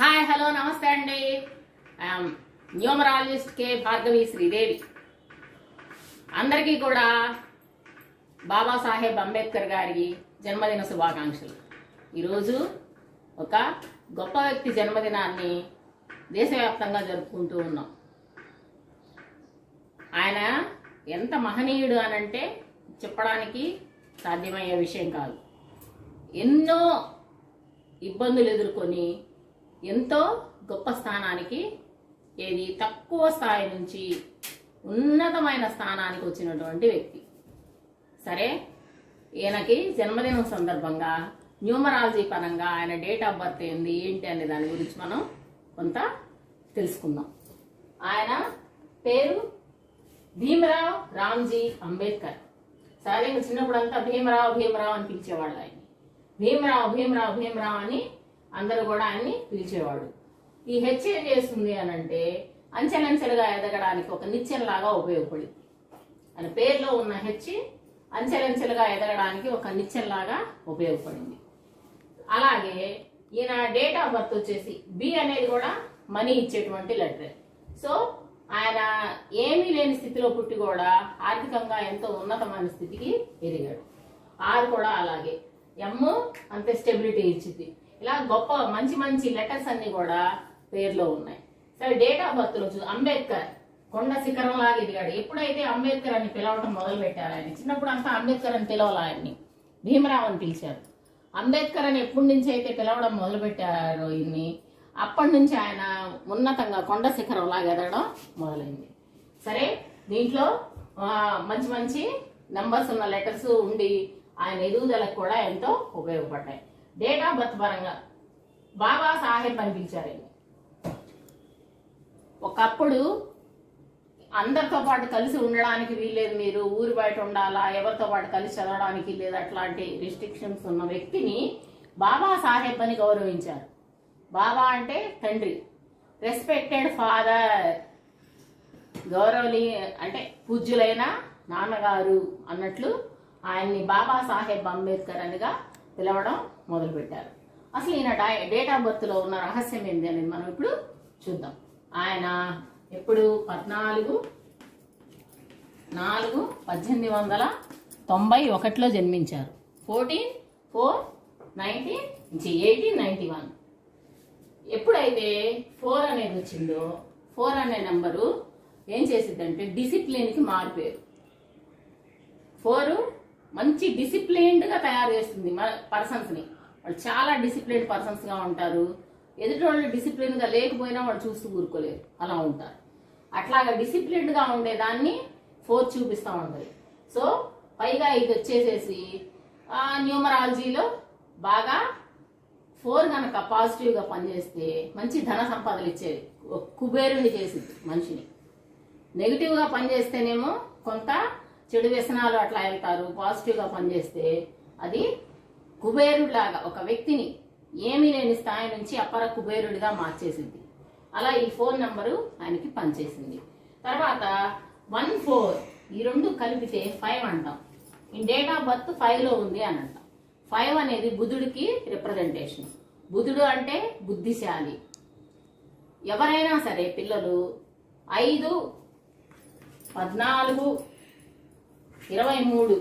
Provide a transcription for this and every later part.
Hi hello నమస్తే అండి. Um, numerologist K Bhargavi Sridevi. అందరికీ కూడా బాబాసాహెబ్ అంబేద్కర్ గారి జన్మదిన శుభాకాంక్షలు. ఈరోజు ఒక గొప్ప వ్యక్తి జన్మదినాన్ని దేశవ్యాప్తంగా జరుపుకుంటూ ఉన్నాం. ఆయన ఎంత మహనీయుడు అనంటే చెప్పడానికి సాధ్యమయ్యే విషయం కాదు. ఎన్నో ఇబ్బందులు ఎదుర్కొని ఎంతో గొప్ప స్థానానికి ఏది తక్కువ స్థాయి నుంచి ఉన్నతమైన స్థానానికి వచ్చినటువంటి వ్యక్తి. సరే? ఈయనకి జన్మదినం సందర్భంగా న్యూమరాలజీ పరంగా ఆయన డేట్ ఆఫ్ బర్త్ ఏంది ఏంటి అనే దాని గురించి మనం కొంత తెలుసుకుందాం. ఆయన పేరు భీమరావ్ రామ్జీ అంబేద్కర్. సరే చిన్నప్పుడు అంతా భీమరావు భీమరావు అని పిలిచేవాళ్ళు ఆయన భీమరావు భీమరావు భీమరావు అని అందరూ కూడా ఆయన్ని పిలిచేవాడు. ఈ హెచ్ ఏం చేస్తుంది అని అంటే అంచెలంచెలుగా ఎదగడానికి ఒక నిచ్చెనలాగా ఉపయోగపడింది ఆయన పేరులో ఉన్న హెచ్ అంచెలంచెలుగా ఎదగడానికి ఒక నిచ్చెనలాగా ఉపయోగపడింది. అలాగే ఈయన డేట్ ఆఫ్ బర్త్ వచ్చేసి బి అనేది కూడా మనీ ఇచ్చేటువంటి లెటర్. సో ఆయన ఏమీ లేని స్థితిలో పుట్టి కూడా ఆర్థికంగా ఎంతో ఉన్నతమైన స్థితికి ఎదిగాడు. ఆరు కూడా అలాగే. ఎమ్ అంతే స్టెబిలిటీ ఇచ్చింది ఇలా గొప్ప మంచి మంచి లెటర్స్ అన్ని కూడా పేర్లో ఉన్నాయి. సరే డేట్ ఆఫ్ బర్త్లో అంబేద్కర్ కొండ శిఖరం లాగా ఎదిగాడు. ఎప్పుడైతే అంబేద్కర్ అని పిలవడం మొదలు పెట్టారు ఆయన చిన్నప్పుడు అంతా అంబేద్కర్ అని పిలవాలి ఆయన్ని. భీమరావు అని పిలిచారు. అంబేద్కర్ అని ఎప్పటి నుంచి అయితే పిలవడం మొదలు పెట్టారో ఇన్ని అప్పటి నుంచి ఆయన ఉన్నతంగా కొండ శిఖరం లాగా ఎదగడం మొదలైంది. సరే దీంట్లో మంచి మంచి నంబర్స్ ఉన్న లెటర్స్ ఉండి ఆయన ఎదుగుదలకు కూడా ఎంతో ఉపయోగపడ్డాయి. డేట్ ఆఫ్ బర్త్ పరంగా బాబా సాహెబ్ అని పిలిచారు. ఒకప్పుడు అందరితో పాటు కలిసి ఉండడానికి వీల్లేదు మీరు ఊరి బయట ఉండాలా ఎవరితో పాటు కలిసి చదవడానికి లేదు అట్లాంటి రిస్ట్రిక్షన్స్ ఉన్న వ్యక్తిని బాబా సాహెబ్ అని గౌరవించారు. బాబా అంటే తండ్రి రెస్పెక్టెడ్ ఫాదర్ గౌరవని అంటే పూజ్యులైన నాన్నగారు అన్నట్లు ఆయన్ని బాబా సాహెబ్ అంబేద్కర్ అనిగా పిలవడం మొదలుపెట్టారు. అసలు ఈయన డై- డేట్ ఆఫ్ బర్త్లో ఉన్న రహస్యం ఏంది అనేది మనం ఇప్పుడు చూద్దాం. ఆయన ఎప్పుడు? పద్నాలుగు నాలుగు పద్దెనిమిది వందల తొంభై ఒకటిలో జన్మించారు. Fourteen four nineteen eighteen ninety one ఎప్పుడైతే ఫోర్ అనేది వచ్చిందో ఫోర్ అనే నెంబరు ఏం చేసిద్దంటే డిసిప్లిన్కి మారిపోయారు ఫోర్ మంచి డిసిప్లిన్డ్గా తయారు చేస్తుంది మన పర్సన్స్ని వాళ్ళు చాలా డిసిప్లైన్డ్ పర్సన్స్గా ఉంటారు. ఎదుటి వాళ్ళు డిసిప్లిన్గా లేకపోయినా వాళ్ళు చూస్తూ కూరుకోలేరు అలా ఉంటారు. అట్లాగా డిసిప్లిన్డ్గా ఉండేదాన్ని ఫోర్ చూపిస్తూ ఉంటుంది. సో పైగా ఇది వచ్చేసేసి న్యూమరాలజీలో బాగా ఫోర్ కనుక పాజిటివ్గా పనిచేస్తే మంచి ధన సంపదలు ఇచ్చేది కుబేరుని చేసింది మనిషిని. నెగిటివ్గా పనిచేస్తేనేమో కొంత చెడు వ్యసనాలు అట్లా వెళ్తారు. పాజిటివ్గా పనిచేస్తే అది కుబేరుడిలాగా ఒక వ్యక్తిని ఏమీ లేని స్థాయి నుంచి అపర కుబేరుడిగా మార్చేసింది. అలా ఈ ఫోన్ నంబరు ఆయనకి పనిచేసింది. తర్వాత వన్ ఫోర్ ఈ రెండు కలిపితే ఫైవ్ అంటాం. ఈ డేట్ ఆఫ్ బర్త్ ఫైవ్లో ఉంది అని అంటాం. ఫైవ్ అనేది బుధుడికి రిప్రజెంటేషన్ బుధుడు అంటే బుద్ధిశాలి. ఎవరైనా సరే పిల్లలు ఐదు పద్నాలుగు ఇరవై మూడు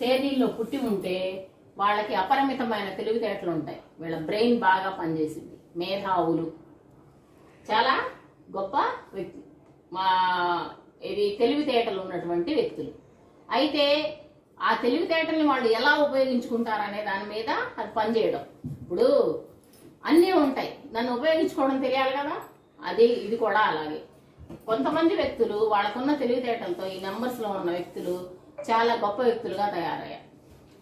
తేదీల్లో పుట్టి ఉంటే వాళ్ళకి అపరిమితమైన తెలివితేటలు ఉంటాయి. వీళ్ళ బ్రెయిన్ బాగా పనిచేసింది. మేధావులు. చాలా గొప్ప వ్యక్తి. మా ఇది తెలివితేటలు ఉన్నటువంటి వ్యక్తులు. అయితే ఆ తెలివితేటల్ని వాళ్ళు ఎలా ఉపయోగించుకుంటారనే దాని మీద అది పనిచేయడం. ఇప్పుడు అన్నీ ఉంటాయి. నన్ను ఉపయోగించుకోవడం తెలియాలి కదా? అది ఇది కూడా అలాగే. కొంతమంది వ్యక్తులు వాళ్ళకున్న తెలివితేటలతో ఈ నెంబర్స్లో ఉన్న వ్యక్తులు చాలా గొప్ప వ్యక్తులుగా తయారయ్యారు.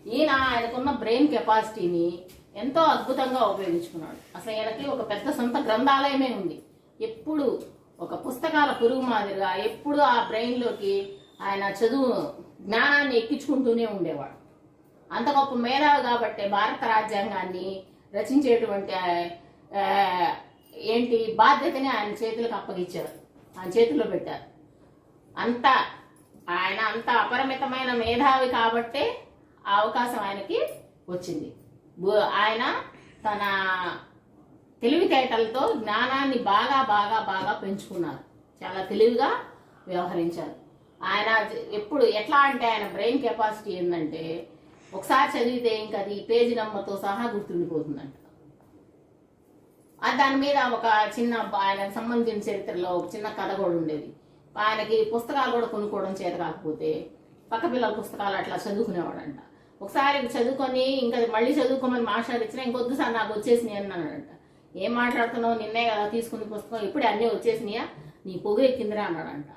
ఈయన ఆయనకున్న బ్రెయిన్ కెపాసిటీని ఎంతో అద్భుతంగా ఉపయోగించుకున్నాడు. అసలు ఈయనకి ఒక పెద్ద సొంత గ్రంథాలయమే ఉంది. ఎప్పుడు ఒక పుస్తకాల పురుగు మాదిరిగా ఎప్పుడు ఆ బ్రెయిన్లోకి ఆయన చదువు జ్ఞానాన్ని ఎక్కించుకుంటూనే ఉండేవాడు. అంత గొప్ప మేధావి కాబట్టి భారత రాజ్యాంగాన్ని రచించేటువంటి ఏంటి బాధ్యతని ఆయన చేతులకు అప్పగించారు. ఆయన చేతిలో పెట్టారు. అంత ఆయన అంత అపరిమితమైన మేధావి కాబట్టే ఆ అవకాశం ఆయనకి వచ్చింది. ఆయన తన తెలివితేటలతో జ్ఞానాన్ని బాగా బాగా బాగా పెంచుకున్నారు. చాలా తెలివిగా వ్యవహరించారు. ఆయన ఎప్పుడు ఎట్లా అంటే ఆయన బ్రెయిన్ కెపాసిటీ ఏంటంటే ఒకసారి చదివితే ఇంకా అది పేజీ నెంబర్తో సహా గుర్తుండిపోతుందంట. దాని మీద ఒక చిన్న ఆయనకు సంబంధించిన చరిత్రలో ఒక చిన్న కథ కూడా ఉండేది. ఆయనకి పుస్తకాలు కూడా కొనుక్కోవడం చేత కాకపోతే పక్క పిల్లల పుస్తకాలు అట్లా చదువుకునేవాడంట. ఒకసారి చదువుకొని ఇంకా మళ్ళీ చదువుకోమని మాస్టర్ ఇచ్చినా ఇంకొద్దు సార్ నాకు వచ్చేసినాయి అన్నాడంట. ఏం మాట్లాడుతున్నావు? నిన్నే కదా తీసుకున్న పుస్తకం. ఇప్పుడే అన్నీ వచ్చేసినాయా? నీ పొగ ఎక్కిందిరా అన్నాడంట.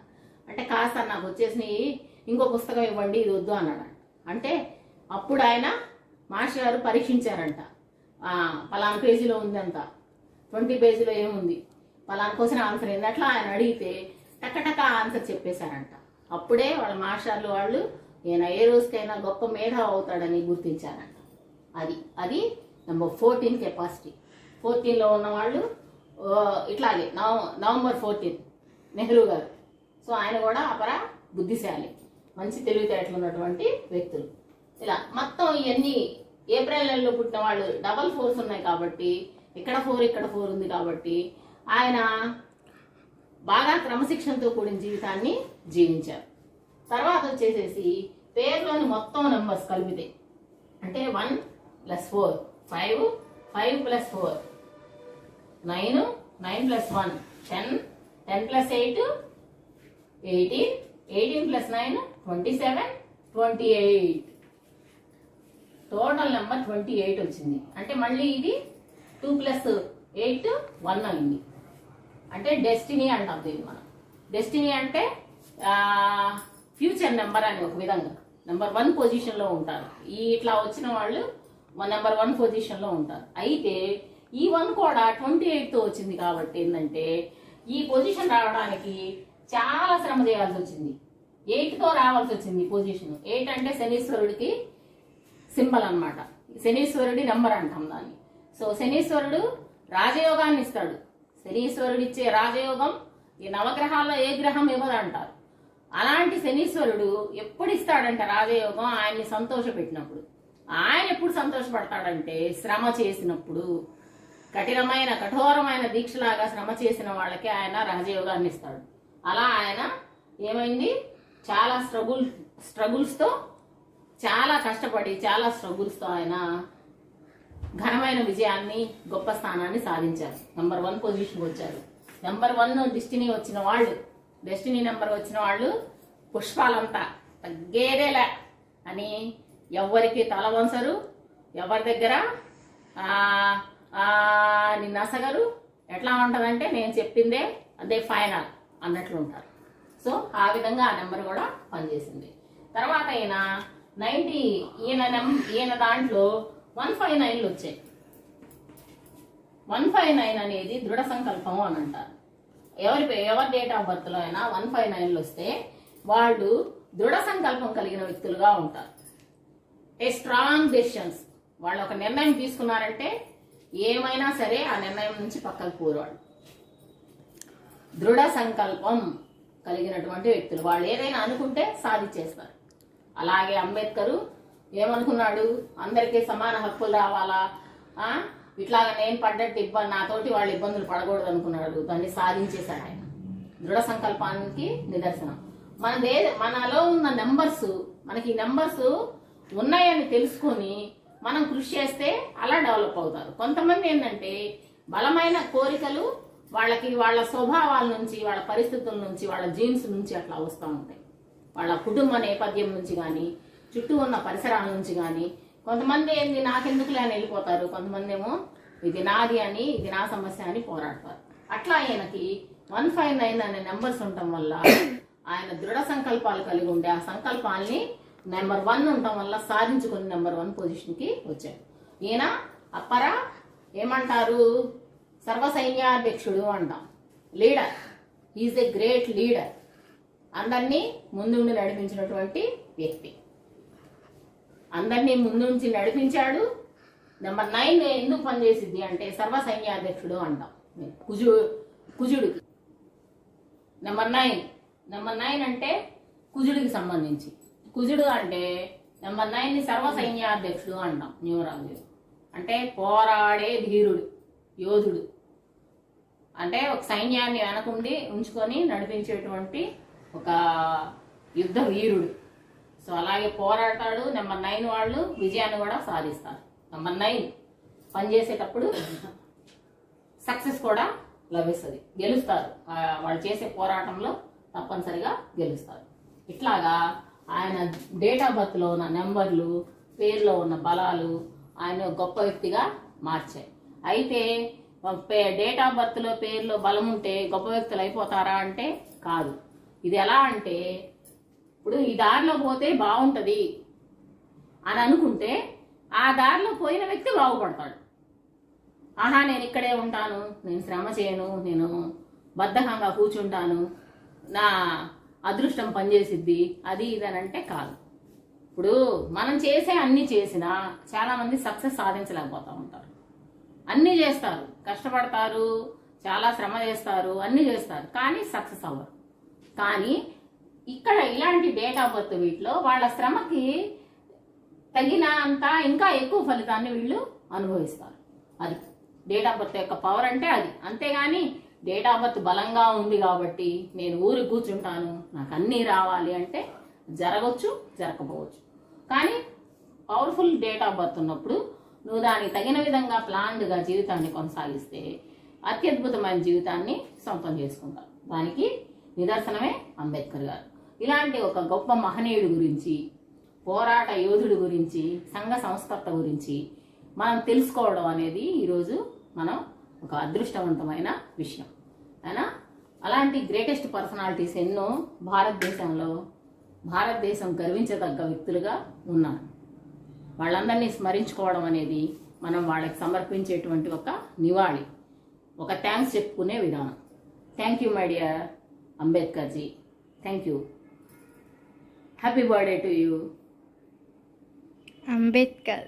అంటే కాస్త నాకు వచ్చేసినాయి. ఇంకో పుస్తకం ఇవ్వండి ఇది వద్దు అన్నాడంట. అంటే అప్పుడు ఆయన మాస్టర్ గారు పరీక్షించారంట. పలానా పేజీలో ఉందంట. ట్వంటీ పేజీలో ఏముంది? పలానా క్వశ్చన్ ఆన్సర్ ఏంది? అట్లా ఆయన అడిగితే టకటక ఆన్సర్ చెప్పేశారంట. అప్పుడే వాళ్ళ మాస్టర్లు వాళ్ళు ఈయన ఏ రోజుకైనా గొప్ప మేధావి అవుతాడని గుర్తించారంట. అది అది నెంబర్ ఫోర్టీన్ కెపాసిటీ ఫోర్టీన్లో ఉన్న వాళ్ళు ఇట్లాగే నవ నవంబర్ ఫోర్టీన్ నెహ్రూ గారు. సో ఆయన కూడా అపర బుద్ధిశాలి మంచి తెలివితేటలు ఉన్నటువంటి వ్యక్తులు. ఇలా మొత్తం ఇవన్నీ ఏప్రిల్ నెలలో పుట్టిన వాళ్ళు డబల్ ఫోర్స్ ఉన్నాయి కాబట్టి ఇక్కడ ఫోర్ ఇక్కడ ఫోర్ ఉంది కాబట్టి ఆయన బాగా క్రమశిక్షణతో కూడిన జీవితాన్ని జీవించారు. తర్వాత వచ్చేసేసి పేరులోని మొత్తం నెంబర్స్ కలిపితే అంటే one plus four five five plus four nine nine plus one ten ten plus eight eighteen eighteen plus nine twenty seven twenty eight total number twenty eight వచ్చింది. అంటే మళ్ళీ ఇది టూ ప్లస్ ఎయిట్ వన్ అయింది. అంటే destiny అంటాం దీన్ని మనం. Destiny అంటే ఫ్యూచర్ నెంబర్ అని ఒక విధంగా. నెంబర్ వన్ పొజిషన్లో ఉంటారు. ఈ ఇట్లా వచ్చిన వాళ్ళు నెంబర్ వన్ పొజిషన్లో ఉంటారు. అయితే ఈ వన్ కూడా ట్వంటీ ఎయిట్తో వచ్చింది కాబట్టి ఏంటంటే ఈ పొజిషన్ రావడానికి చాలా శ్రమ చేయాల్సి వచ్చింది. ఎయిట్తో రావాల్సి వచ్చింది పొజిషన్. ఎయిట్ అంటే శనీశ్వరుడికి సింబల్ అనమాట శనీశ్వరుడి నెంబర్ అంటాం దాన్ని. సో శనీశ్వరుడు రాజయోగాన్ని ఇస్తాడు. శనీశ్వరుడు ఇచ్చే రాజయోగం ఈ నవగ్రహాల్లో ఏ గ్రహం ఇవ్వదంటారు? అలాంటి శనీశ్వరుడు ఎప్పుడు ఇస్తాడంట రాజయోగం? ఆయన్ని సంతోష పెట్టినప్పుడు ఆయన ఎప్పుడు సంతోషపడతాడంటే శ్రమ చేసినప్పుడు. కఠినమైన కఠోరమైన దీక్షలాగా శ్రమ చేసిన వాళ్ళకి ఆయన రాజయోగాన్ని ఇస్తాడు. అలా ఆయన ఏమైంది? చాలా స్ట్రగుల్ స్ట్రగుల్స్తో చాలా కష్టపడి చాలా స్ట్రగుల్స్తో ఆయన ఘనమైన విజయాన్ని గొప్ప స్థానాన్ని సాధించారు. నెంబర్ వన్ పొజిషన్కి వచ్చారు. నెంబర్ వన్ డెస్టినీ వచ్చిన వాళ్ళు డెస్టినీ నెంబర్ వచ్చిన వాళ్ళు పుష్పాలంతా తగ్గేదేలా అని ఎవ్వరికి తల వంచరు. ఎవరి దగ్గర? ఆ, అసగరు ఎట్లా ఉంటుందంటే నేను చెప్పిందే అదే ఫైనల్ అన్నట్లు ఉంటారు. సో ఆ విధంగా ఆ నెంబర్ కూడా పనిచేసింది. తర్వాత ఈయన నైన్టీ ఈయన నెం- ఈయన దాంట్లో వన్ ఫైవ్ నైన్లు వచ్చాయి. వన్ ఫైవ్ నైన్ అనేది దృఢ సంకల్పం అని అంటారు. ఎవరి పే- ఎవరి డేట్ ఆఫ్ బర్త్లో అయినా వన్ ఫైవ్ నైన్లు వస్తే వాళ్ళు దృఢ సంకల్పం కలిగిన వ్యక్తులుగా ఉంటారు. ఏ స్ట్రాంగ్ డెసిషన్స్ వాళ్ళు ఒక నిర్ణయం తీసుకున్నారంటే ఏమైనా సరే ఆ నిర్ణయం నుంచి పక్కకు పోరు దృఢ సంకల్పం కలిగినటువంటి వ్యక్తులు. వాళ్ళు ఏదైనా అనుకుంటే సాధించేస్తారు. అలాగే అంబేద్కర్ ఏమనుకున్నాడు? అందరికీ సమాన హక్కులు రావాలా? ఇట్లాగ ఇట్లాగా నేను పడ్డట్టు ఇబ్బంది నాతోటి వాళ్ళు ఇబ్బందులు పడకూడదు అనుకున్నాడు దాన్ని సాధించేశాడు ఆయన. దృఢ సంకల్పానికి నిదర్శనం. మనదే మనలో ఉన్న నెంబర్స్ మనకి ఈ నెంబర్స్ ఉన్నాయని తెలుసుకొని మనం కృషి చేస్తే అలా డెవలప్ అవుతారు. కొంతమంది ఏంటంటే బలమైన కోరికలు వాళ్ళకి వాళ్ళ స్వభావాల నుంచి వాళ్ళ పరిస్థితుల నుంచి వాళ్ళ జీన్స్ నుంచి అట్లా వస్తూ ఉంటాయి. వాళ్ళ కుటుంబ నేపథ్యం నుంచి కానీ చుట్టూ ఉన్న పరిసరాల నుంచి కానీ కొంతమంది ఏంది నాకెందుకులే అని వెళ్ళిపోతారు కొంతమంది ఏమో ఇది నాది అని ఇది నా సమస్య అని పోరాడతారు. అట్లా ఆయనకి వన్ ఫైవ్ నైన్ అనే నెంబర్స్ ఉండటం వల్ల ఆయన దృఢ సంకల్పాలు కలిగి ఉండే ఆ సంకల్పాల్ని నెంబర్ వన్ ఉండటం వల్ల సాధించుకుని నెంబర్ వన్ పొజిషన్కి వచ్చాడు. ఈయన అప్పర ఏమంటారు? సర్వసైన్యాధ్యక్షుడు అంటాం. Leader. Is a great leader. అందరినీ ముందుండి నడిపించినటువంటి వ్యక్తి. అందరినీ ముందుంచి నడిపించాడు. నెంబర్ నైన్ ఎందుకు పనిచేసింది అంటే సర్వ సైన్యాధ్యక్షుడు అంటాం. కుజు కుజుడికి. నెంబర్ నైన్ నెంబర్ నైన్ అంటే కుజుడికి సంబంధించి. కుజుడు అంటే నెంబర్ నైన్ని సర్వ సైన్యాధ్యక్షుడు అంటాం న్యూమరాలజీ అంటే పోరాడే ధీరుడు యోధుడు. అంటే ఒక సైన్యాన్ని వెనకుండి ఉంచుకొని నడిపించేటువంటి ఒక యుద్ధ వీరుడు. సో అలాగే పోరాడతాడు. నెంబర్ నైన్ వాళ్ళు విజయాన్ని కూడా సాధిస్తారు. నెంబర్ నైన్ పనిచేసేటప్పుడు సక్సెస్ కూడా లభిస్తుంది. గెలుస్తారు. వాళ్ళు చేసే పోరాటంలో తప్పనిసరిగా గెలుస్తారు. ఇట్లాగా ఆయన డేట్ ఆఫ్ బర్త్లో ఉన్న నెంబర్లు పేరులో ఉన్న బలాలు ఆయన గొప్ప వ్యక్తిగా మార్చాయి. అయితే డేట్ ఆఫ్ బర్త్లో పేరులో బలం ఉంటే గొప్ప వ్యక్తులు అయిపోతారా అంటే కాదు. ఇది ఎలా అంటే ఇప్పుడు ఈ దారిలో పోతే బాగుంటుంది అని అనుకుంటే ఆ దారిలో పోయిన వ్యక్తి బాగుపడతాడు. ఆహా నేను ఇక్కడే ఉంటాను నేను శ్రమ చేయను నేను బద్ధకంగా కూర్చుంటాను నా అదృష్టం పనిచేసిద్ది అది ఇది అని అంటే కాదు. ఇప్పుడు మనం చేసే అన్ని చేసినా చాలా మంది సక్సెస్ సాధించలేకపోతూ ఉంటారు. అన్నీ చేస్తారు కష్టపడతారు చాలా శ్రమ చేస్తారు అన్నీ చేస్తారు కానీ సక్సెస్ అవ్వరు. కానీ ఇక్కడ ఇలాంటి డేట్ ఆఫ్ బర్త్ వీటిలో వాళ్ళ శ్రమకి తగినంత ఇంకా ఎక్కువ ఫలితాన్ని వీళ్ళు అనుభవిస్తారు. అది డేట్ ఆఫ్ బర్త్ యొక్క పవర్ అంటే అది. అంతేగాని డేట్ ఆఫ్ బర్త్ బలంగా ఉంది కాబట్టి నేను ఊరి కూర్చుంటాను నాకు అన్నీ రావాలి అంటే జరగవచ్చు జరగకపోవచ్చు. కానీ పవర్ఫుల్ డేట్ ఆఫ్ బర్త్ ఉన్నప్పుడు నువ్వు దానికి తగిన విధంగా ప్లాన్డ్గా జీవితాన్ని కొనసాగిస్తే అత్యద్భుతమైన జీవితాన్ని సొంతం చేసుకుంటావు. దానికి నిదర్శనమే అంబేద్కర్ గారు. ఇలాంటి ఒక గొప్ప మహనీయుడి గురించి పోరాట యోధుడి గురించి సంఘ సంస్కర్త గురించి మనం తెలుసుకోవడం అనేది ఈరోజు మనం ఒక అదృష్టవంతమైన విషయం. అయినా? అలాంటి గ్రేటెస్ట్ పర్సనాలిటీస్ ఎన్నో భారతదేశంలో భారతదేశం గర్వించదగ్గ వ్యక్తులుగా ఉన్నారు. వాళ్ళందరినీ స్మరించుకోవడం అనేది మనం వాళ్ళకి సమర్పించేటువంటి ఒక నివాళి ఒక థ్యాంక్స్ చెప్పుకునే విధానం. Thank you my dear Ambedkarji. Thank you happy birthday to you Ambedkar